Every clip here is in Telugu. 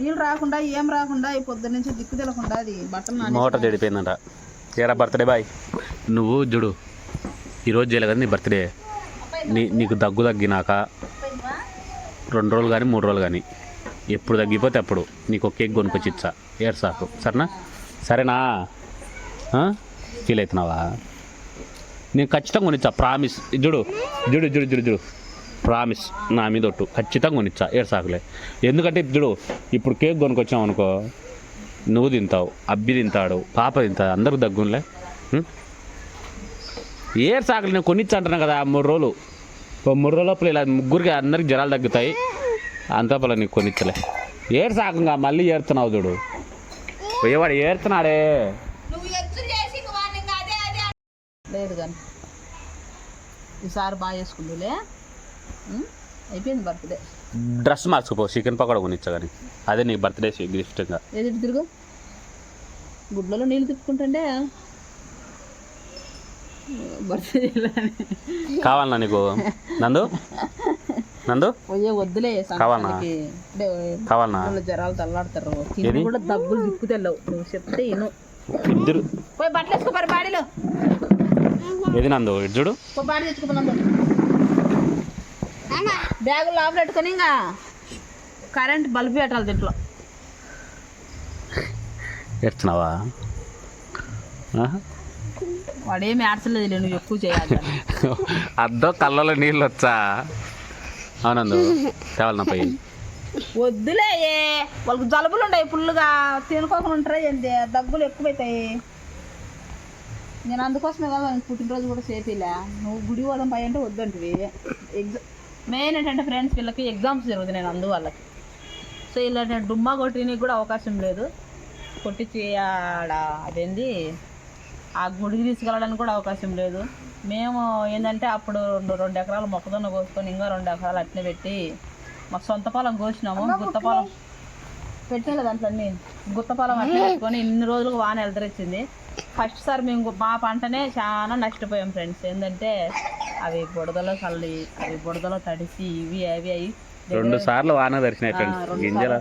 నీళ్ళు రాకుండా ఏం రాకుండా ఈ పొద్దు నుంచి దిక్కు తెలకుండా అది బట్టలు మోటార్ చెడిపోయిందంట. ఏరా బర్త్డే బాయ్? నువ్వు చూడు ఈరోజు చేయలే కదా నీ బర్త్డే నీ నీకు దగ్గు తగ్గినాక రెండు రోజులు కానీ మూడు రోజులు కానీ ఎప్పుడు తగ్గిపోతే అప్పుడు నీకు ఒక కేక్ కొనుక్కొచ్చి ఇచ్చా. ఏడు సాకు సరేనా? సరేనా? ఫీల్ అవుతున్నావా? నేను ఖచ్చితంగా కొనిచ్చా ప్రామిస్ చూడు చూడు చూడు చూడు చూడు. ప్రామిస్ నా మీద ఒట్టు. ఖచ్చితంగా కొనిచ్చా. ఏడు సాకులే. ఎందుకంటే చూడు ఇప్పుడు కేక్ కొనుక్కొచ్చావు అనుకో నువ్వు తింటావు అబ్బి తింటాడు పాప తింటాడు అందరూ దగ్గులే ఏడు సాకులు నేను కొనిచ్చా అంటున్నా కదా ఆ మూడు రోజులు. ఓ మూడు రోజుల లోపల ఇలా ముగ్గురికి అందరికి జ్వరాలు తగ్గుతాయి. అంతపల నీకు కొనిచ్చలే. ఏడు సాకంగా మళ్ళీ ఏడుతున్నావు చూడు. పోయేవాడు ఏడుతున్నాడే? లేదు కానీ ఈసారి బాగా చేసుకుందులే? అయిపోయింది బర్త్డే. డ్రెస్ మార్చుకుపో చికెన్ పకోడా కొనిచ్చా కానీ. అదే నీకు బర్త్డే గిఫ్ట్గా. ఎదుటి తిరుగు. గుడ్లలో నీళ్ళు తిప్పుకుంటుండే. కావాలన్నా నీకు? నందు? నందు? వద్దులే కావాలా? సంక్రాంతికి. ఇప్పుడే కావాలన్నా పిల్లలు జ్వరాలు తల్లాడతారు. ఏది? కూడా దగ్గులు దిక్కు తెల్లవు. నువ్వు చెప్తే ఇను ఇద్దరు పోయి బట్టలు వేసుకో బాడీలో. ఏది నందు? ఇటు చూడు. బాడీ తెచ్చుకున్నాం బ్యాగులు లోపల పెట్టుకొని ఇంకా కరెంట్ బల్బు పెట్టాలి దీంట్లో. ఏడుస్తున్నావా ఆహా. వాడేమి ఆడసలేదు నువ్వు ఎక్కువ చేయాలి. అద్దో కళ్ళలో నీళ్ళు వచ్చా? అవునందు పోయి. వద్దులే వాళ్ళకి జలుబులు ఉన్నాయి ఫుల్గా తినుకోకుండా ఉంటారా ఏంటి దగ్గులు ఎక్కువైతాయి. నేను అందుకోసమే కదా పుట్టినరోజు కూడా చేపిలే. నువ్వు గుడి పోదాం పై అంటే వద్దంటివి. ఎగ్జామ్ మెయిన్ ఏంటంటే ఫ్రెండ్స్ వీళ్ళకి ఎగ్జామ్స్ జరుగుతుంది నేను అందు వాళ్ళకి సో ఇలా నేను డుమ్మా కొట్టినీకి కూడా అవకాశం లేదు. కొట్టించి ఆడ అదేంది? ఆ గుడికి తీసుకెళ్ళడానికి కూడా అవకాశం లేదు. మేము ఏంటంటే అప్పుడు రెండు రెండు ఎకరాలు మొక్కజొన్న కోసుకొని ఇంకా రెండు ఎకరాలు అట్నే పెట్టి మాకు సొంత పొలం కోసినాము. గుత్త పొలం పెట్టేలే దాంట్లో అన్ని గుత్త పొలం అట్లా పెట్టుకొని ఇన్ని రోజులకు వాన ఎలతరిచ్చింది. ఫస్ట్ సారి మేము మా పంటనే చాలా నష్టపోయాం ఫ్రెండ్స్ ఏంటంటే అవి బుడదలో చల్లి అవి బుడదలో తడిసి ఇవి అవి అవి రెండు సార్లు వాన దర్శనం గింజల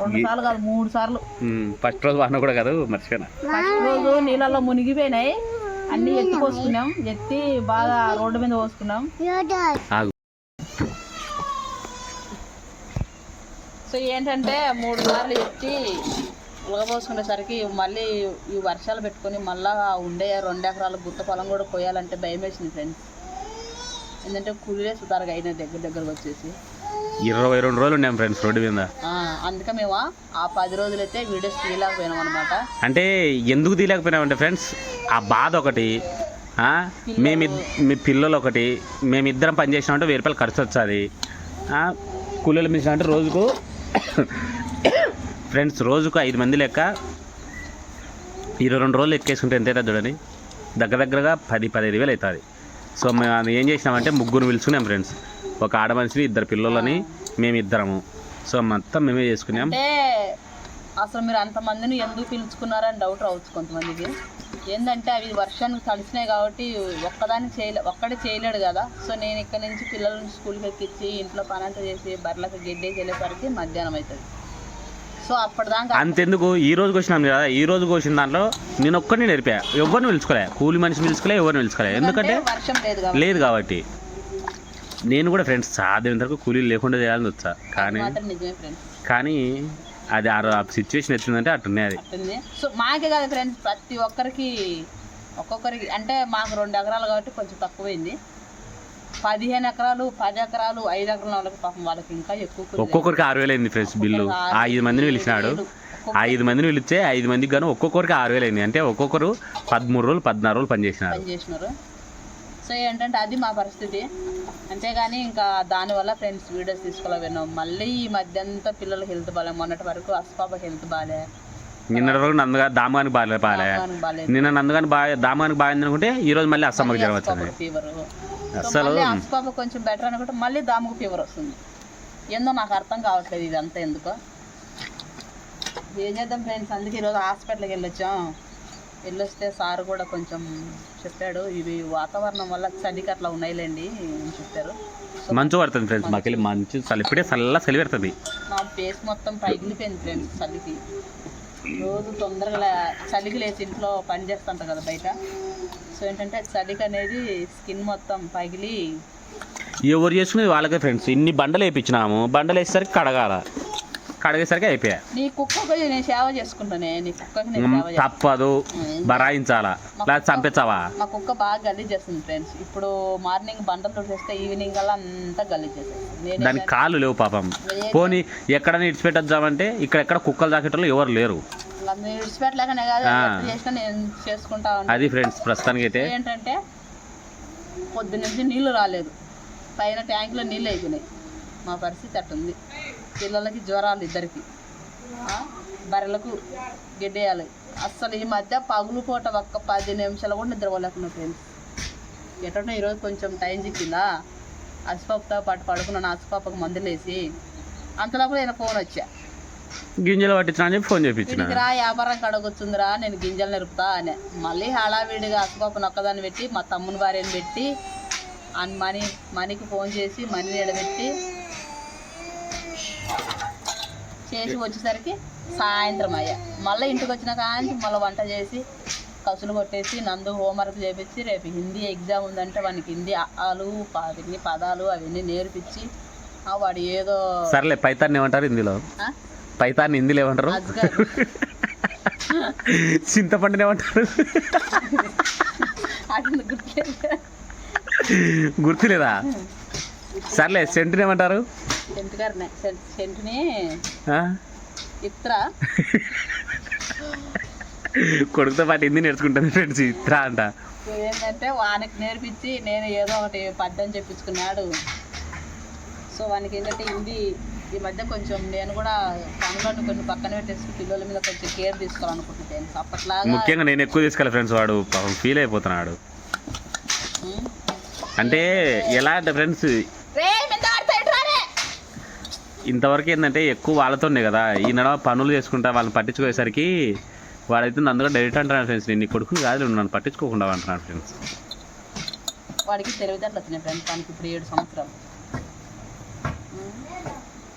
రెండు సార్లు కాదు మూడు సార్లు. ఫస్ట్ రోజు వాన కూడా కాదు మర్చిపోయినా. ఫస్ట్ రోజు నీళ్ళల్లో మునిగిపోయినాయి. అన్ని ఎత్తి పోసుకున్నాం. ఎత్తి బాగా రోడ్డు మీద పోసుకున్నాం. సో ఏంటంటే మూడు సార్లు ఎత్తి ఉలగబోసుకునేసరికి మళ్ళీ ఈ వర్షాలు పెట్టుకొని మళ్ళా ఉండే రెండు ఎకరాల గుత్త పొలం కూడా కొయ్యాలంటే భయం వేసింది ఫ్రెండ్స్. ఏంటంటే కూలీలే సుతారుగా అయిన దగ్గర దగ్గరకు వచ్చేసి. ఇరవై రెండు రోజులు ఉన్నాం ఫ్రెండ్స్ రోడ్డు మీద. అందుకే మేము ఆ పది రోజులైతే వీడియోస్ తీయలేకపోయినాం అనమాట అంటే ఎందుకు తీయలేకపోయినామంటే ఫ్రెండ్స్ ఆ బాధ ఒకటి ఆ, మేమిద్ మీ పిల్లలు ఒకటి మేమిద్దరం పని చేసినామంటే వెయ్యి రూపాయలు ఖర్చు వచ్చేది. కూలీలు మించిన అంటే రోజుకు ఫ్రెండ్స్ రోజుకు ఐదు మంది లెక్క ఇరవై రెండు రోజులు ఎక్కేసుకుంటే ఎంత అవుతుంది చూడండి. దగ్గర దగ్గరగా పది పదిహేను వేలు అవుతుంది. సో మేము అది ఏం చేసినామంటే ముగ్గురు పిలుచుకున్నాం ఫ్రెండ్స్. ఒక ఆడ మనిషిని ఇద్దరు పిల్లలని మేము ఇద్దరము సో మొత్తం మేమే చేసుకున్నాం. అసలు మీరు అంతమందిని ఎందుకు పిలుచుకున్నారని డౌట్ రావచ్చు కొంతమందికి. ఏంటంటే అవి వర్షానికి తడిసినాయి కాబట్టి ఒక్కదానికి చేయలే ఒక్కడే చేయలేడు కదా. సో నేను ఇక్కడ నుంచి పిల్లల్ని స్కూల్కి ఎక్కించి ఇంట్లో పని అంతా చేసి బర్రెలకు గడ్డేసి వెళ్ళేసరికి మధ్యాహ్నం అవుతుంది. సో అప్పటిదాకా అంతెందుకు? ఈ రోజు కోసినాం కదా. ఈ రోజు కోసిన దాంట్లో నేను ఒక్కడిని నేర్పా. ఎవరిని పిలుచుకోలే. కూలి మనిషిని పిలుచుకోలే ఎవరిని పిలుచుకోలే. ఎందుకంటే వర్షం లేదు కాబట్టి. లేదు కాబట్టి. నేను కూడా ఫ్రెండ్స్ సాధ్యమైనంత వరకు కూలీలు లేకుండా చేయాలని వచ్చా కానీ మాత్రం నిజమే ఫ్రెండ్స్. కానీ అది ఆ సిచ్యువేషన్ ఎత్తుందంటే అట్టున్నాయి అది. ఉంటుంది సో మాకే కదా ఫ్రెండ్స్ ప్రతి ఒక్కరికి ఒక్కొక్కరికి అంటే మాకు రెండు ఎకరాలు కాబట్టి కొంచెం తక్కువైంది. పదిహేను ఎకరాలు పది ఎకరాలు ఐదు ఎకరాల వాళ్ళకి పాపం వాళ్ళకి ఇంకా ఎక్కువ ఒక్కొక్కరికి ఆరు వేలు అయింది ఫ్రెండ్స్ బిల్లు. ఐదు మందిని పిలిచినాడు. ఐదు మందిని పిలిస్తే ఐదు మందికి గాను ఒక్కొక్కరికి ఆరు వేలు అయింది. అంటే ఒక్కొక్కరు పదమూడు రోజులు పద్నాలుగు రోజులు పనిచేసినారు. పని చేసినారు. సో ఏంటంటే అది మా పరిస్థితి. అంతేగాని ఇంకా దానివల్ల ఫ్రెండ్స్ వీడియోస్ తీసుకోలేకపోయినాం. మళ్ళీ ఈ మధ్య అంతా పిల్లల హెల్త్ బాగాలే మొన్నటి వరకు అస్పాప హెల్త్ బాగాలే నిన్నటి రోజు నందుగా దామానికి బాగాలే బాగాలేదు నిన్న నందుగాని బాగా దామానికి బాగుంది అనుకుంటే ఈ రోజు మళ్ళీ అస్సాంకి జ్వరం వచ్చింది. ఫీవర్ అస్పాప కొంచెం బెటర్ అనుకుంటే మళ్ళీ దాముకు ఫీవర్ వస్తుంది. ఏందో నాకు అర్థం కావట్లేదు ఇదంతా ఎందుకో. ఏం చేద్దాం ఫ్రెండ్స్ అందుకే ఈరోజు హాస్పిటల్కి వెళ్ళొచ్చాం. వెళ్ళొస్తే సార్ కూడా కొంచెం చెప్పాడు ఇవి వాతావరణం వల్ల చలికి అట్లా ఉన్నాయిలేండి అని చెప్పారు. మంచు పడుతుంది ఫ్రెండ్స్ మాకెళ్ళి మంచు చలి ఇప్పుడే చల్ల చలి పెడుతుంది. నా ఫేస్ మొత్తం పగిలిపోయింది ఫ్రెండ్స్ చలికి. రోజు తొందరగా చలికి లేచి ఇంట్లో పని చేస్తుంటా కదా బయట. సో ఏంటంటే చలికి అనేది స్కిన్ మొత్తం పగిలి ఎవరు చేసుకునేది వాళ్ళకే ఫ్రెండ్స్. ఇన్ని బండలు వేయించినాము బండలు వేసేసరికి కడగాల. కడిగేసరికి అయిపోయా నీ కుక్కకి నేను సేవ చేసుకుంటానే నీ కుక్కకి నేను సేవ చేస్తాను తప్పదు. బరాయించాలా? లేదా చంపించావా మా కుక్క బాగా గలీజ్ చేస్తుంది ఫ్రెండ్స్. ఇప్పుడు మార్నింగ్ బండలు చేస్తే ఈవినింగ్ అలా అంతా గలీజ్ చేసేస్తుంది. నేను దానికి కాళ్ళు లేవు పాపం. పోనీ ఎక్కడైనా ఇడిచిపెట్టొద్దామంటే ఇక్కడ ఎక్కడ కుక్కలు తాకేటోళ్ళు ఎవరు లేరు. నేను విడిచిపెట్టలేకనే కాదు ఆ. ఎట్లా చేసినా నేను చేసుకుంటా అది ఫ్రెండ్స్ ప్రస్తుతానికి అయితే ఏంటంటే పొద్దు నుంచి నీళ్ళు రాలేదు. పైన ట్యాంకులో నీళ్ళు అయిపోయినాయి. మా పరిస్థితి అట్టుంది. పిల్లలకి జ్వరాలు ఇద్దరికి. ఆ, బర్రెలకు గిడ్డేయాలి. అస్సలు ఈ మధ్య పగులు పూట ఒక్క పది నిమిషాలు కూడా నిద్రపోలేకున్నా ఫ్రెండ్స్. ఎటో ఈరోజు కొంచెం టైం చిక్కిందా? అసిపాపుతో పాటు పడుకున్నాను. అసిపాపకు మందులేసి అంతలోపు నేను ఫోన్ వచ్చా. గింజలు పట్టించిన అని ఫోన్ వీడికి రా వ్యాపారం కడగొచ్చుందిరా నేను గింజలు నిరుపుతా అని. మళ్ళీ హడావిడిగా అసపాపను ఒక్కదాన్ని పెట్టి మా తమ్ముని భార్యని పెట్టి అని మనీ మనీకి ఫోన్ చేసి మనీ నిలబెట్టి చేసి వచ్చేసరికి సాయంత్రం అయ్యా. మళ్ళీ ఇంటికి వచ్చిన కానీ మళ్ళీ వంట చేసి కసులు కొట్టేసి నందు హోంవర్క్ చేపించి రేపు హిందీ ఎగ్జామ్ ఉందంటే వానికి హిందీ ఆలు అవన్నీ పదాలు అవన్నీ నేర్పించి వాడు ఏదో సర్లే పైతాన్ని ఏమంటారు హిందీలో? పైతాన్ని హిందీలో ఏమంటారు? చింతపండుని ఏమంటారు? గుర్తులేదు? సర్లే సెంటుని ఏమంటారు? కొడుకుతో పాటు హిందీ నేర్చుకుంటాను ఫ్రెండ్స్ ఇత్రా అంట. ఏంటంటే వానికి నేర్పించి నేను ఏదో ఒకటి పద్యం చెప్పించుకున్నాడు. సో వానికి ఏంటంటే హిందీ ఈ మధ్య కొంచెం నేను కూడా పనులను కొన్ని పక్కన పెట్టేసి పిల్లల మీద కొంచెం కేర్ తీసుకోవాలనుకుంటున్నాను అప్పట్లాగా ముఖ్యంగా నేను ఎక్కువ తీసుకెళ్ళి ఫ్రెండ్స్ వాడు పాపం ఫీల్ అయిపోతున్నాడు. అంటే ఎలా అంటే ఫ్రెండ్స్. ఇంతవరకు ఏంటంటే ఎక్కువ వాళ్ళతోనే కదా ఈ నడవ పనులు చేసుకుంటా వాళ్ళని పట్టించుకోయేసరికి వాడైతే నన్ను డైరెక్ట్ అంటున్నాడు ఫ్రెండ్స్ నేను నీ కొడుకుని కాదు నన్ను పట్టించుకోకుండా అంటున్నాడు ఫ్రెండ్స్ వాడికి తెలివితేటలు వచ్చినాయి ఫ్రెండ్స్ వానికి ఇప్పుడు ఏడు సంవత్సరాలు.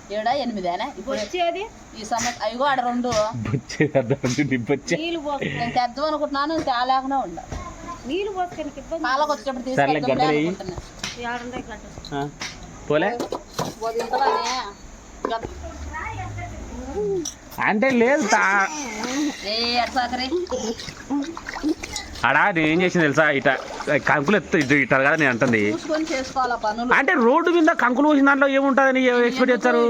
ఏడా? ఎనిమిదేనా? ఇప్పుడు వచ్చేది ఈ సంవత్సరం అయ్యో ఆడ రెండు. నేను తెద్దాం అనుకుంటున్నాను తేలేకనే ఉండ. నీళ్ళు పోసుకొని ఇబ్బంది కాళ్ళకి వచ్చేటప్పుడు ఆ, పోలే. అంటే లేదు తా. ఏ అట్సాకరి అడా నేను ఏం చేసింది తెలుసా? ఇట కంకులు ఎత్తు ఇటు ఇట్టారు కదా నేను అంటుంది. చూసుకొని చేసుకోవాలా పనులు? అంటే రోడ్డు మీద కంకులు పోసిన దాంట్లో ఏముంటుందని ఎక్స్పెక్ట్ చేస్తారు?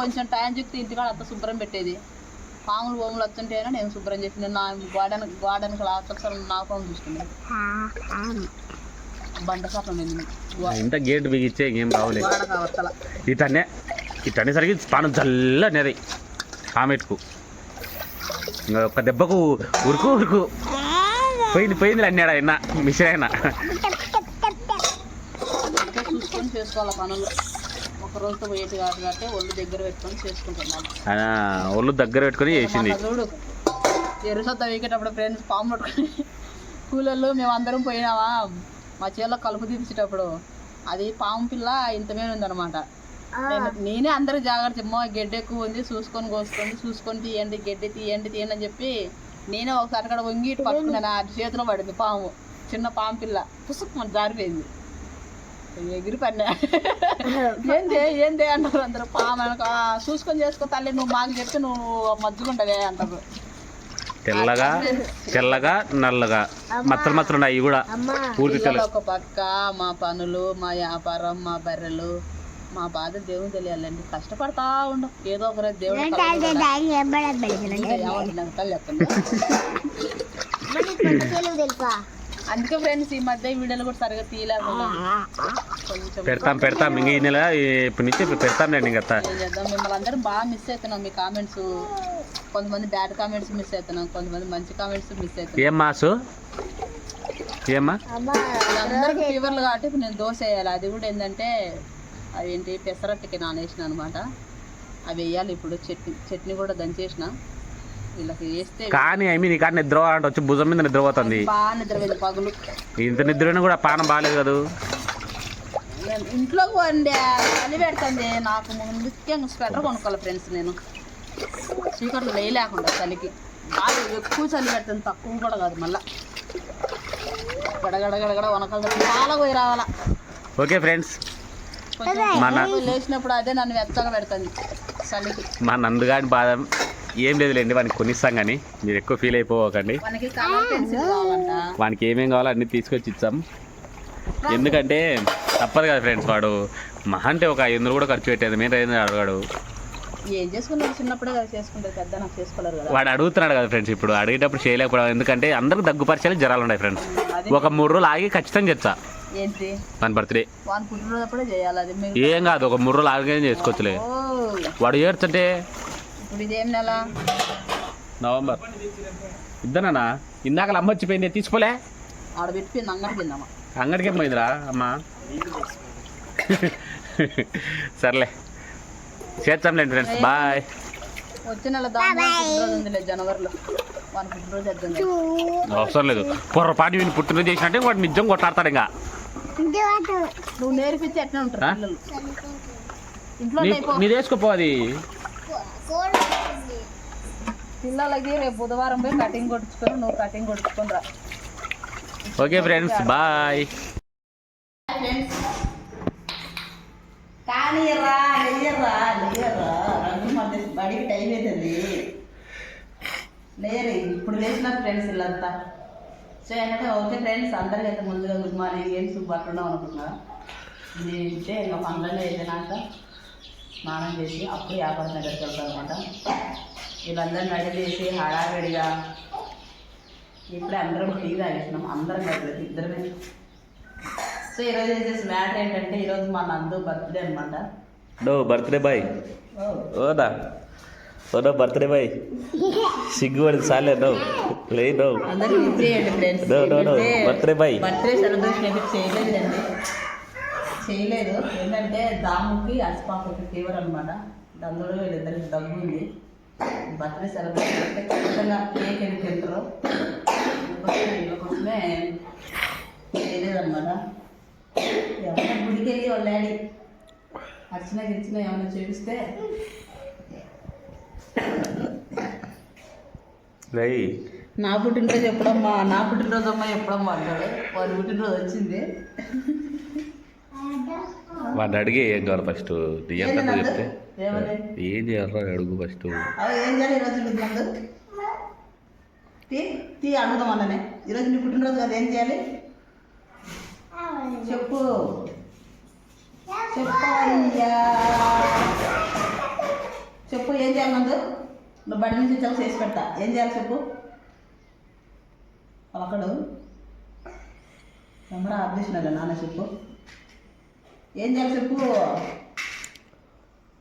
కొంచెం టైం చెప్తే ఇంటికాడ అంత శుభ్రం పెట్టేది. పాములు బొమ్మలు వస్తుంటేనే నేను శుభ్రం చేసిన నా గోడన గోడనికి లాక్సలు నా పాము చూసుకున్నాను ఇంత గేట్ బిగిచ్చే ఏం రావులే. గోడ కావత్తల ఇటనే ఇటనేసరికి పానం జల్ల అనేది ఆమెట్కు ఇంకా ఒక్క దెబ్బకు ఉరుకు ఉరుకు. పోయింది పోయింది అన్నాడు ఆయన మిషన్ అయినా అందుకే చూసుకొని చేసుకోవాలా పనులు ఒక రోజుతో పోయేది కాదు కాబట్టి ఒళ్ళు దగ్గర పెట్టుకొని చేసుకుంటున్నాను ఆయన ఒళ్ళు దగ్గర పెట్టుకొని చేసింది. మొన్న చూడు ఎరుసొత్త వీకేటప్పుడు ఫ్రెండ్స్ పాము పట్టుకొని కూలర్లు మేము అందరం పోయినావా మా చేలో కలుపు తీపించేటప్పుడు అది పాము పిల్ల ఇంతమే ఉందన్నమాట. నేను నేనే అందరూ జాగ్రత్త గడ్డి ఎక్కువ ఉంది చూసుకొని కోసుకోండి చూసుకొని తీయండి గడ్డి తీయండి తీయండి అని చెప్పి నేనే ఒకసారి అక్కడ వంగి ఇటు పట్టుకున్నాను ఆ చేతిలో పడింది పాము. చిన్న పాము పిల్ల. పుసుకు మన జారిపోయింది. ఎగిరి పడినా. ఏంది ఏంది అంటారు అందరూ. పాము అనక "ఆ, చూసుకొని చేసుకో తల్లి నువ్వు మాకు చెప్తే నువ్వు మజ్జుకుంటావే అంటారు. తెల్లగా తెల్లగా నల్లగా. మత్తలు మత్తలు ఉన్నాయి ఇవి కూడా. పూర్తి తెల్ల. ఒక పక్క మా పనులు మా వ్యాపారం మా బర్రెలు. మా బాధ దేవుని తెలియాలండి. కష్టపడతా ఉండు. ఏదో ఒక రోజు దేవుడు అందుకే ఫ్రెండ్స్ ఈ మధ్య వీడియోలు కూడా సరిగా తీయలేకుండా కొంచెం పెడతాం పెడతాం. ఇంక ఈ నెల ఇప్పటి నుంచి పెడతాం నేను ఇంక మిమ్మల్ని అందరం బాగా మిస్ అవుతున్నాం మీ కామెంట్స్ కొంతమంది బ్యాడ్ కామెంట్స్ మిస్ అవుతున్నాం కొంతమంది మంచి కామెంట్స్ మిస్ అవుతున్నాం ఏం మాసు? ఏమ్మా? అందరికి ఫీవర్లు కాబట్టి నేను దోశ వేయాలి. అది కూడా ఏంటంటే అవేంటి పెసరట్టుకి నానేసిన అనమాట అవి వేయాలి ఇప్పుడు చట్నీ చట్నీ కూడా దంచేసిన. వీళ్ళకి వేస్తే కానీ ఐ మీన్ ఇక్కడ నిద్ర అంటే వచ్చి భుజం మీద నిద్రపోతుంది బాగా నిద్రపోయింది పగులు. ఇంత నిద్రని కూడా పానం బాగాలేదు కదా? ఇంట్లోకి వండి చలి పెడుతుంది. నాకు ముఖ్యంగా స్వెటర్ కొనుక్కోవాలి ఫ్రెండ్స్ నేను. చీకట్లు లేకుండా చలికి. బాగా ఎక్కువ చలి పెడుతుంది తక్కువ కూడా కాదు మళ్ళా. గడగడ గడగడ వనకాల చాలా పోయి రావాలా. Okay friends. మన లేచినప్పుడు అదే నన్ను వెచ్చగా పెడుతుంది. చలికి. మా నందుగాని బాధ ఏం లేదులేండి వానికి కొనిస్తాం కానీ మీరు ఎక్కువ ఫీల్ అయిపోకండి వానికి ఏమేం కావాలో అన్నీ తీసుకొచ్చి ఇచ్చాం. ఎందుకంటే తప్పదు కదా ఫ్రెండ్స్ వాడు. మహా అంటే ఒక ఐదు కూడా ఖర్చు పెట్టేది మేము రైతు అడగాడు. ఏం చేసుకున్నారు చిన్నప్పుడే కదా చేసుకుంటారు పెద్ద నాకు చేసుకోలేరు కదా. వాడు అడుగుతున్నాడు కదా ఫ్రెండ్స్ ఇప్పుడు. అడిగేటప్పుడు చేయలేకపోవడం. ఎందుకంటే అందరికి దగ్గు పరిచయాలు జ్వరాలు ఉన్నాయి ఫ్రెండ్స్. ఒక మూడు రోజులు ఆగి ఖచ్చితంగా చెప్తా. ఏంటి? మన బర్త్డే. వాని పుట్టినరోజప్పుడే చేయాలి అది. మీరు ఏం కాదు ఒక మూడు రోజులు ఆగి చేసుకోవచ్చులే. ఓ. వాడు ఏడ్చంటే ఇప్పుడు ఇదేం నెల? నవంబర్. ఇద్దనా ఇందాక అమ్మ వచ్చిపోయింది తీసుకోలే? ఆడ పెట్టిపోయింది అంగడికి తిందామా అంగడికి ఏం పోయిందిరా అమ్మా. సర్లే. చేస్తాంలేండి ఫ్రెండ్స్ బాయ్. వచ్చే నెల దాని పుట్టినరోజు ఉందిలే జనవరిలో. వాని పుట్టినరోజు వద్దండి అవసరం లేదు. పొరపాటు వీని పుట్టినరోజు చేసినట్టే వాడు నిజం కొట్టాడతాడు ఇంకా. నువ్వు నేర్పించి ఎట్లా ఉంటారు? పిల్లలు. ఇంట్లో వేసుకోపో అది. పిల్లలకి రేపు బుధవారం పోయి కటింగ్ కొట్టించుకొని నువ్వు కటింగ్ కొట్టించుకొని రా. Okay friends bye. కానీ రా మధ్య బడికి టైం అవుతుంది. ఇప్పుడు లేచిన ఫ్రెండ్స్ వీళ్ళంతా. సో ఏంటంటే ఓకే ఫ్రెండ్స్ అందరికీ అయితే ముందుగా గుడ్ మార్నింగ్. ఏం సూప్ అట్లున్నాం అనుకుంటున్నా? నేనంటే ఇంకా పనులలో వెళ్ళినాక స్నానం చేసి అప్పుడు వ్యాపారం దగ్గరికి వెళ్తాం అనమాట వీళ్ళందరినీ రెడీ చేసి హడావిడిగా ఇప్పుడే అందరం టీ తాగేసినాం. అందరం కలిసి ఇద్దరమే. సో ఈరోజు వచ్చేసి మ్యాటర్ ఏంటంటే ఈరోజు మా నందు బర్త్డే అనమాట నో బర్త్డే బాయ్. ఓదా ఓనా బర్త్డే బాయ్. సిగ్గుపడి సాలే నో లే నో అందరికి విష్ చేయండి friends No, no, no. Birthday. Boy. Birthday celebration అయితే చేయలేదండి. చేయలేదు. ఏంటంటే దాముకి అస్పాపకి ఫీవర్ అనమాట అందులో వీళ్ళిద్దరికి దగ్గు ఉంది. బర్త్డే సెలబ్రేషన్ అంటే ఖచ్చితంగా కేక్ ఎందుకు తింటారు. కోసమే చేయలేదన్నమాట. ఎవరైనా గుడికి వెళ్ళి వాళ్ళ డాడీ అర్చన గిర్చన ఏమైనా చేపిస్తే రై నా పుట్టినరోజు ఎప్పుడమ్మా? నా పుట్టినరోజు అమ్మా ఎప్పుడమ్మా అంటాడు. వారి పుట్టినరోజు వచ్చింది. వాడిని అడిగి ఏం కావాలి ఫస్ట్? కథ నందు? చెప్తే? ఏం చేయాలరా అడుగు ఫస్ట్. ఏం చేయాలి ఈరోజు నందు తీ తీ అడుగుదాం అన్ననే. ఈరోజు నీ పుట్టినరోజు కదా ఏం చేయాలి? చెప్పు. చెప్పయ్యా. చెప్పు ఏం చేయాలి నందు నువ్వు బడి నుంచి వచ్చాక చేసి పెడతా. ఏం చేయాలి చెప్పు? పలకడు కెమెరా ఆఫ్ నాన్న చెప్పు. ఏం చేయాలి చెప్పు.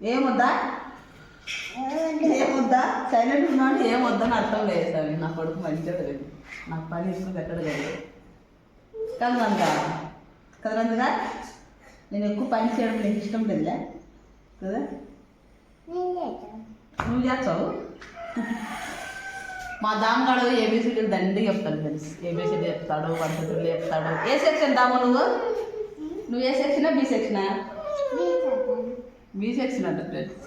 ఏమొద్దా? ఏమొద్దా? సైలెంట్ ఉన్నా అంటే ఏమొద్దని అర్థం లేదు సార్. నా కొడుకు మంచిగా లేదు నాకు పని ఎక్కువ పెట్టడు లేదు కదా. నంద కదా నందుగా నేను ఎక్కువ పని చేయడం నీకు ఇష్టం లేదులే. కదా? నువ్వు చేస్తావు? మా దామగాడు ఏబిసిడీలు దండి చెప్తాడు ఫ్రెండ్స్. ఏబిసిడి చెప్తాడు త్రీ చెప్తాడు. ఏ సెక్షన్ దాము నువ్వు? నువ్వు ఏ సెక్షనా? బి సెక్షనా. బి సెక్షన్ అంట ఫ్రెండ్స్.